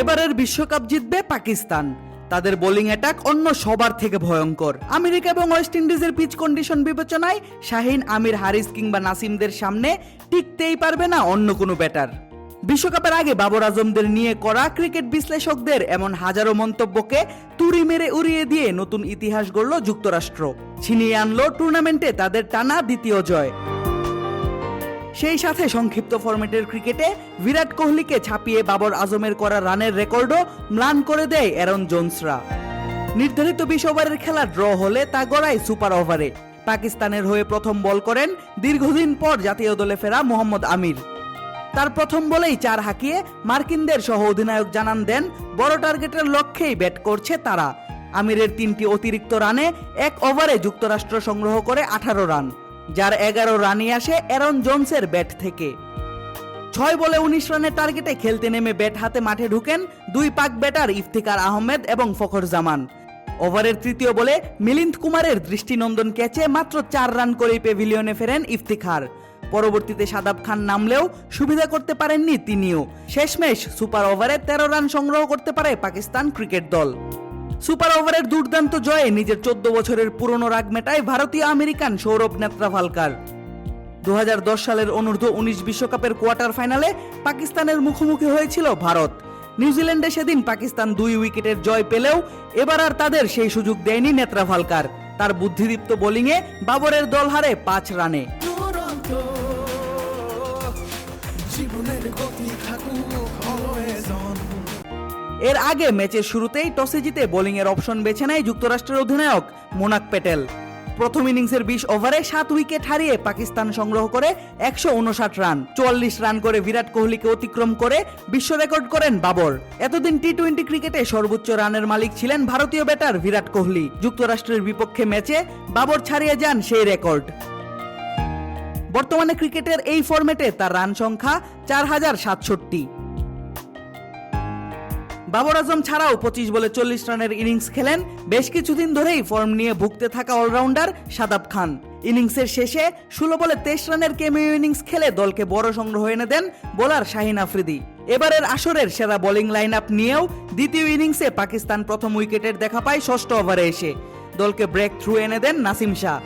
এবারের বিশ্বকাপ জিতবে পাকিস্তান। তাদের বোলিং অ্যাটাক অন্য সবার থেকে ভয়ঙ্কর। আমেরিকা এবং ওয়েস্ট ইন্ডিজের পিচ কন্ডিশন বিবেচনায় শাহিন, আমির হারিস কিংবা নাসিমদের সামনে টিকতেই পারবে না অন্য কোনো ব্যাটার। বিশ্বকাপের আগে বাবর আজমদের নিয়ে করা ক্রিকেট বিশ্লেষকদের এমন হাজারো মন্তব্যকে তুড়ি মেরে উড়িয়ে দিয়ে নতুন ইতিহাস গড়ল যুক্তরাষ্ট্র। ছিনিয়ে আনলো টুর্নামেন্টে তাদের টানা দ্বিতীয় জয়। সেই সাথে সংক্ষিপ্ত ফরম্যাটের ক্রিকেটে বিরাট কোহলিকে ছাপিয়ে বাবর আজমের করা রানের রেকর্ডও ম্লান করে দেয় অ্যারন জোন্সরা। নির্ধারিত বিশ ওভারের খেলা ড্র হলে তা গড়ায় সুপার ওভারে। পাকিস্তানের হয়ে প্রথম বল করেন দীর্ঘদিন পর জাতীয় দলে ফেরা মোহাম্মদ আমির। তার প্রথম বলেই চার হাঁকিয়ে মার্কিনদের সহ অধিনায়ক জানান দেন, বড় টার্গেটের লক্ষ্যেই ব্যাট করছে তারা। আমিরের তিনটি অতিরিক্ত রানে এক ওভারে যুক্তরাষ্ট্র সংগ্রহ করে আঠারো রান। যার এগারো রানই আসে অ্যারন জোনসের ব্যাট থেকে। ছয় বলে উনিশ রানের টার্গেটে খেলতে নেমে ব্যাট হাতে মাঠে ঢুকেন দুই পাক ব্যাটার ইফতিকার আহমেদ এবং ফখর জামান। ওভারের তৃতীয় বলে মিলিন্দ কুমারের দৃষ্টিনন্দন ক্যাচে মাত্র চার রান করেই পেভিলিয়নে ফেরেন ইফতিখার। পরবর্তীতে সাদাব খান নামলেও সুবিধা করতে পারেননি তিনিও। শেষমেশ সুপার ওভারে তেরো রান সংগ্রহ করতে পারে পাকিস্তান ক্রিকেট দল। সুপার ওভারের দুর্দান্ত জয়ে নিজের চোদ্দ বছরের পুরনো রাগ মেটায় ভারতীয় আমেরিকান সৌরভ নেত্রাভালকার দু হাজার দশ সালের অনূর্ধ্ব উনিশ বিশ্বকাপের কোয়ার্টার ফাইনালে পাকিস্তানের মুখোমুখি হয়েছিল ভারত। নিউজিল্যান্ডে সেদিন পাকিস্তান দুই উইকেটের জয় পেলেও এবার আর তাদের সেই সুযোগ দেয়নি নেত্রাভালকার তার বুদ্ধিদীপ্ত বোলিংয়ে বাবরের দল হারে পাঁচ রানে। এর আগে ম্যাচের শুরুতেই টসে জিতে বোলিংয়ের অপশন বেছে নেয় যুক্তরাষ্ট্রের অধিনায়ক মোনাক প্যাটেল প্রথম ইনিংসের বিশ ওভারে সাত উইকেট হারিয়ে পাকিস্তান সংগ্রহ করে একশো উনষাট রান, চুয়াল্লিশ রান করে বিরাট কোহলিকে অতিক্রম করে বিশ্ব রেকর্ড করেন বাবর। এতদিন টি টোয়েন্টি ক্রিকেটে সর্বোচ্চ রানের মালিক ছিলেন ভারতীয় ব্যাটার বিরাট কোহলি। যুক্তরাষ্ট্রের বিপক্ষে ম্যাচে বাবর ছাড়িয়ে যান সেই রেকর্ড। বর্তমানে ক্রিকেটের এই ফরম্যাটে তার রান সংখ্যা চার হাজার সাতষট্টি। বাবর আজম ছাড়াও পঁচিশ বলে চল্লিশ রানের ইনিংস খেলেন। বেশ কিছুদিন ধরেই ফর্ম নিয়ে ভুগতে থাকা অলরাউন্ডার সাদাব খান। ইনিংসের শেষে ষোলো বলে তেইশ রানের কেমিও ইনিংস খেলে দলকে বড় সংগ্রহ এনে দেন বোলার শাহিন আফ্রিদি। এবারের আসরের সেরা বোলিং লাইন আপ নিয়েও দ্বিতীয় ইনিংসে পাকিস্তান প্রথম উইকেটের দেখা পায় ষষ্ঠ ওভারে এসে। দলকে ব্রেক থ্রু এনে দেন নাসিম শাহ।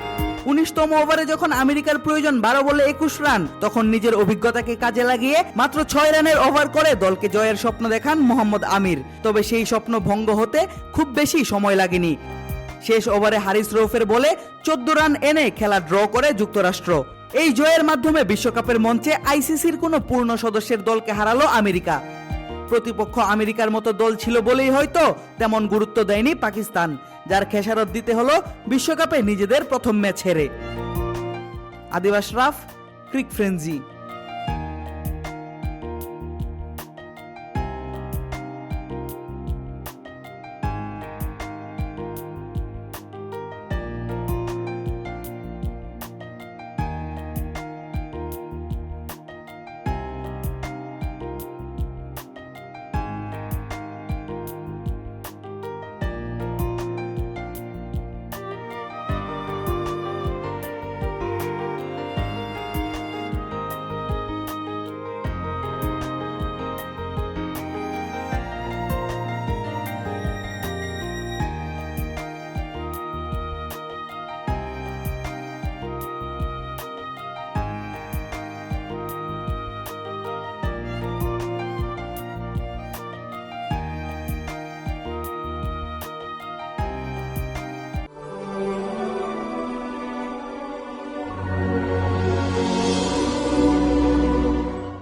উনিশতম ওভারে যখন আমেরিকার প্রয়োজন বারো বলে একুশ রান, তখন নিজের অভিজ্ঞতাকে কাজে লাগিয়ে মাত্র ছয় রানের ওভার করে দলকে জয়ের স্বপ্ন দেখান মোহাম্মদ আমির। তবে সেই স্বপ্ন ভঙ্গ হতে খুব বেশি সময় লাগেনি। শেষ ওভারে হারিস রৌফের বলে চোদ্দ রান এনে খেলা ড্র করে যুক্তরাষ্ট্র। এই জয়ের মাধ্যমে বিশ্বকাপের মঞ্চে আইসিসির কোনো পূর্ণ সদস্যের দলকে হারালো আমেরিকা। প্রতিপক্ষ আমেরিকার মতো দল ছিল বলেই হয়তো তেমন গুরুত্ব দেয়নি পাকিস্তান, যার খেসারত দিতে হলো বিশ্বকাপে নিজেদের প্রথম ম্যাচ হেরে। আদিবাস রাফ, ক্রিক ফ্রেঞ্জি